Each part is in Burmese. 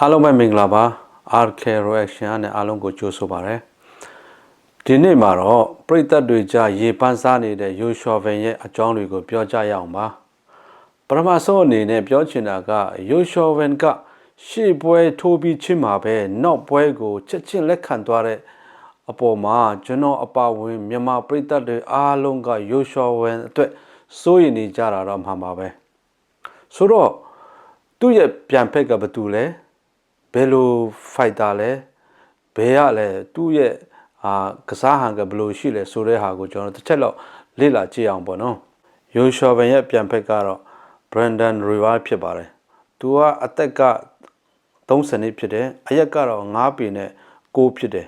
အားလုံးပဲမင်္ဂလာပါ RK Reaction နဲ့အားလုံးကိုကြိုဆိုပါရစေဒီနေ့မှာတော့ပရိသတ်တွေကြားရေပန်းစားနေတဲ့ယူရှော်ဗင်ရဲ့အကြောင်းတွေကိုပြောကြရအောင်ပါပထမဆုံးအနေနဲ့ပြောချင်တာကယူရှော်ဗင်ကရှေ့ပွဲထိုးပြီးချင်းမှာပဲနောက်ပွဲကိုချက်ချင်းလက်ခံသွားတဲ့အပေါ်မှာကျွန်တော်အပါဝင်မြန်မာပရိသတ်တွေအားလုံးကယူရှော်ဗင်အတွက်စိုးရိမ်နေကြတာတော့မှန်ပါပဲဆိုတော့သူ့ရဲ့ပြန်ဖက်ကဘာတူလဲ ဘယ်လို fighter လဲဘယ်ရလဲသူ့ရဲ့အာကစားဟန်ကဘယ်လိုရှိလဲဆိုတဲ့ဟာကိုကျွန်တော်တစ်ချက်တော့လေ့လာကြည့်အောင်ပေါ့နော်ယိုရှော်ဗန်ရဲ့ပြန်ဖက်ကတော့ Brandon Rival ဖြစ်ပါတယ်သူကအသက်က30နှစ်ဖြစ်တယ်အရက်ကတော့9ပေနဲ့6ဖြစ်တယ်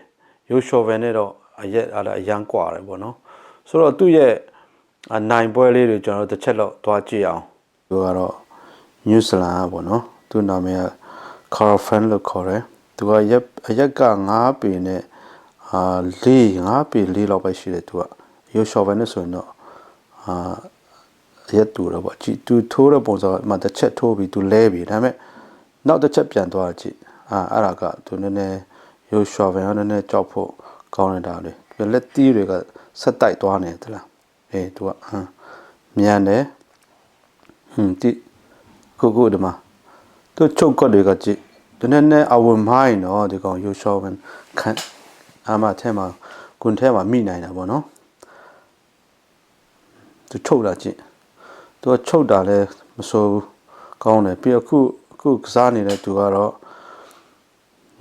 ယိုရှော်ဗန်နဲ့တော့အရက်အဲ့ဒါအရန်กว่าတယ်ပေါ့နော်ဆိုတော့သူ့ရဲ့အနိုင်ပွဲလေးတွေကျွန်တော်တို့တစ်ချက်တော့သွားကြည့်အောင်သူကတော့ New Zealand ပေါ့နော်သူ့နာမည်က Carl Fan လို့ခေါ်တယ်သူကရက်အရက်က9ပေနဲ့အာ၄9ပေ၄လောက်ပဲရှိတယ်သူကရိုးရှော့ပဲနဲ့ဆိုရင်တော့အာရက်တူတော့ပေါ့ကြည်သူထိုးတဲ့ပုံစံမှာတစ်ချက်ထိုးပြီးသူလဲပြီဒါပေမဲ့နောက်တစ်ချက်ပြန်သွားကြည့်အာအဲ့ဒါကသူနည်းနည်းရိုးရှော့ပဲနည်းနည်းကြောက်ဖို့ကောင်းနေတာလေပြလက်တီးတွေကဆက်တိုက်သွားနေသလားအေးသူကဟမ်မြန်တယ်ဟွန်းတိကိုကိုဒီမှာ သူချုပ်ကွက်တွေကကြည့်တနေ့နဲ့အဝင်မိုင်းတော့ဒီကောင်ယူရှောဝင်ခန့်အမထဲမှာကွန်ထဲမှာမိနိုင်တာပေါ့နော်သူချုပ်တာကြည့်သူကချုပ်တာလဲမဆိုးဘူးကောင်းတယ်ပြီးတော့ခုခုကစားနေတဲ့သူကတော့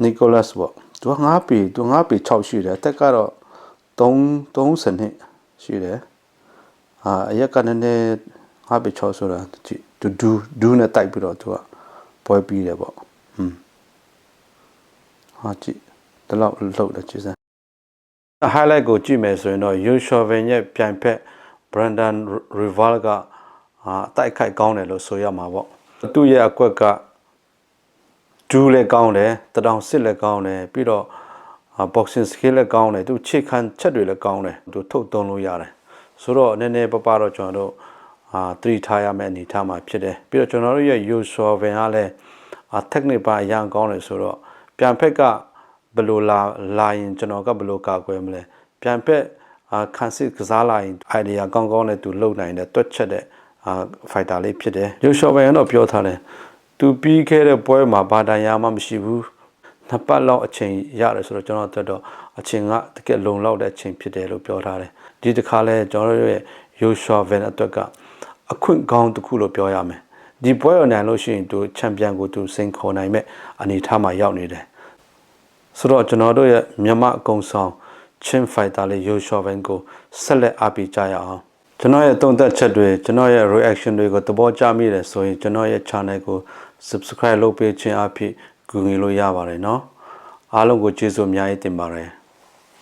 နီကိုလတ်ပေါ့သူက9ပေသူ9ပေ6ရှိတယ်အသက်ကတော့3 30နှစ်ရှိတယ်အာအရက်ကနည်းနည်း9ပေ6ဆိုတာကြည့်ဒူဒူဒူနဲ့တိုက်ပြီးတော့သူက ပွဲပြီးတယ်ပေါ့ဟွန်းဟာကြည့်ဒီလောက်လှုပ်တယ်ကြည့်စမ်း highlight ကိုကြည့်မယ်ဆိုရင်တော့ Yu Chauvin ရဲ့ပြိုင်ဖက် Brandon Rival ကအာအတိုက်ခိုက်ကောင်းတယ်လို့ဆိုရမှာပေါ့သူ့ရဲ့အကွက်ကဒူးလည်းကောင်းတယ်တတောင်စစ်လည်းကောင်းတယ်ပြီးတော့ boxing skill လည်းကောင်းတယ်သူခြေခံချက်တွေလည်းကောင်းတယ်သူထုတ်သုံးလို့ရတယ်ဆိုတော့နည်းနည်းပပတော့ကျွန်တော်တို့ အာသတိထားရမယ့်အနေအထားမှာဖြစ်တယ်ပြီးတော့ကျွန်တော်တို့ရဲ့ Yu Chauvin ကလည်းအာ technique ပါအရင်ကောင်းတယ်ဆိုတော့ပြန်ဖက်ကဘယ်လိုလာလာရင်ကျွန်တော်ကဘယ်လိုကာကွယ်မလဲပြန်ဖက်အာခန်းစစ်ကစားလာရင် idea ကောင်းကောင်းနဲ့သူလုံနိုင်တယ်တွက်ချက်တဲ့အာ fighter လေးဖြစ်တယ်ယူရှော့ဘန်ကတော့ပြောထားတယ်သူပြီးခဲ့တဲ့ပွဲမှာဘာတန်ရာမှမရှိဘူးနှစ်ပတ်လောက်အချိန်ရတယ်ဆိုတော့ကျွန်တော်တို့တော့အချိန်ကတကယ်လုံလောက်တဲ့အချိန်ဖြစ်တယ်လို့ပြောထားတယ်ဒီတစ်ခါလဲကျွန်တော်တို့ရဲ့ယူရှော့ဘန်အတွက်က အခွင့်ကောင်းတစ်ခုလို့ပြောရမယ်ဒီပွဲရနိုင်လို့ရှိရင်သူချန်ပီယံကိုသူစိန်ခေါ်နိုင်မဲ့အနေအထားမှာရောက်နေတယ်ဆိုတော့ကျွန်တော်တို့ရဲ့မြန်မာအကုံဆောင်ချင်းဖိုက်တာလေးရိုရှော့ဘန်ကိုဆက်လက်အားပေးကြရအောင်ကျွန်တော်ရဲ့တုံသက်ချက်တွေကျွန်တော်ရဲ့ reaction တွေကိုသဘောကျမိတယ်ဆိုရင်ကျွန်တော်ရဲ့ channel ကို subscribe လုပ်ပေးခြင်းအဖြစ်ကူညီလို့ရပါတယ်เนาะအားလုံးကိုကျေးဇူးအများကြီးတင်ပါတယ်